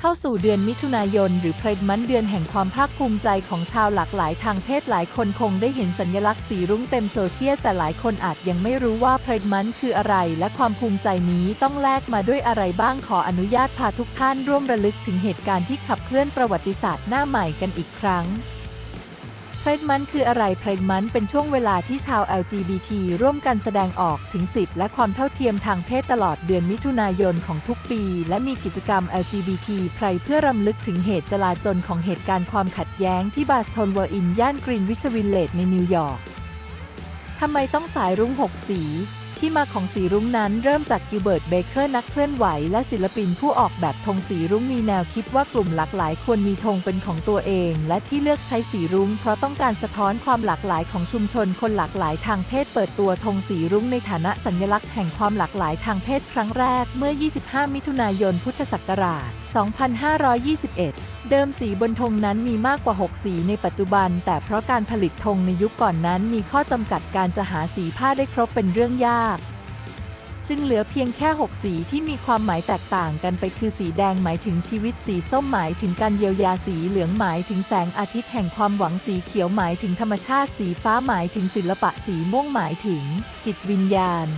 เข้าสู่เดือนมิถุนายน หรือเพลดมันเดือนแห่งความภาคภูมิใจของชาวหลากหลายทางเพศหลายคนคงได้เห็นสัญลักษณ์สีรุ้งเต็มโซเชียลแต่หลายคนอาจยังไม่รู้ว่าเพลดมันคืออะไร และความภูมิใจนี้ต้องแลกมาด้วยอะไรบ้างขออนุญาตพาทุกท่านร่วมระลึกถึงเหตุการณ์ที่ขับเคลื่อนประวัติศาสตร์หน้าใหม่กันอีกครั้ง เพรมันคืออะไรเพรมันเป็นช่วงเวลาที่ชาว LGBT ร่วมกันแสดงออกถึงสิทธิและความเท่าเทียมทางเพศตลอดเดือนมิถุนายนของทุกปี และมีกิจกรรม LGBT ไพรเพื่อรำลึกถึงเหตุจลาจลของเหตุการณ์ความขัดแย้งที่บาสทนเวอร์อิน ย่านกรีนวิชวินเลดในนิวยอร์กทำไมต้องสายรุ้งหกสี ที่มาของสีรุ้งนั้นเริ่มจากกิลเบิร์ตเบเกอร์นักเคลื่อนไหว และศิลปินผู้ออกแบบธงสีรุ้งมีแนวคิดว่ากลุ่มหลากหลายควรมีธงเป็นของตัวเอง และที่เลือกใช้สีรุ้งเพราะต้องการสะท้อนความหลากหลายของชุมชนคนหลากหลายทางเพศเปิดตัวธงสีรุ้งในฐานะสัญลักษณ์แห่งความหลากหลายทางเพศครั้งแรกเมื่อ 25 มิถุนายน พุทธศักราช 2521 เดิมสีบนธงนั้นมีมากกว่า 6 สีในปัจจุบัน แต่เพราะการผลิตธงในยุคก่อนนั้นมีข้อจำกัดการจะหาสีผ้าได้ครบเป็นเรื่องยาก จึงเหลือเพียงแค่ 6 สีที่มีความหมายแตกต่างกันไปคือสีแดงหมายถึงชีวิตสีส้มหมายถึงการเยียวยาสีเหลืองหมายถึงแสงอาทิตย์แห่งความหวังสีเขียวหมายถึงธรรมชาติสีฟ้าหมายถึงศิลปะสีม่วงหมายถึง จิตวิญญาณ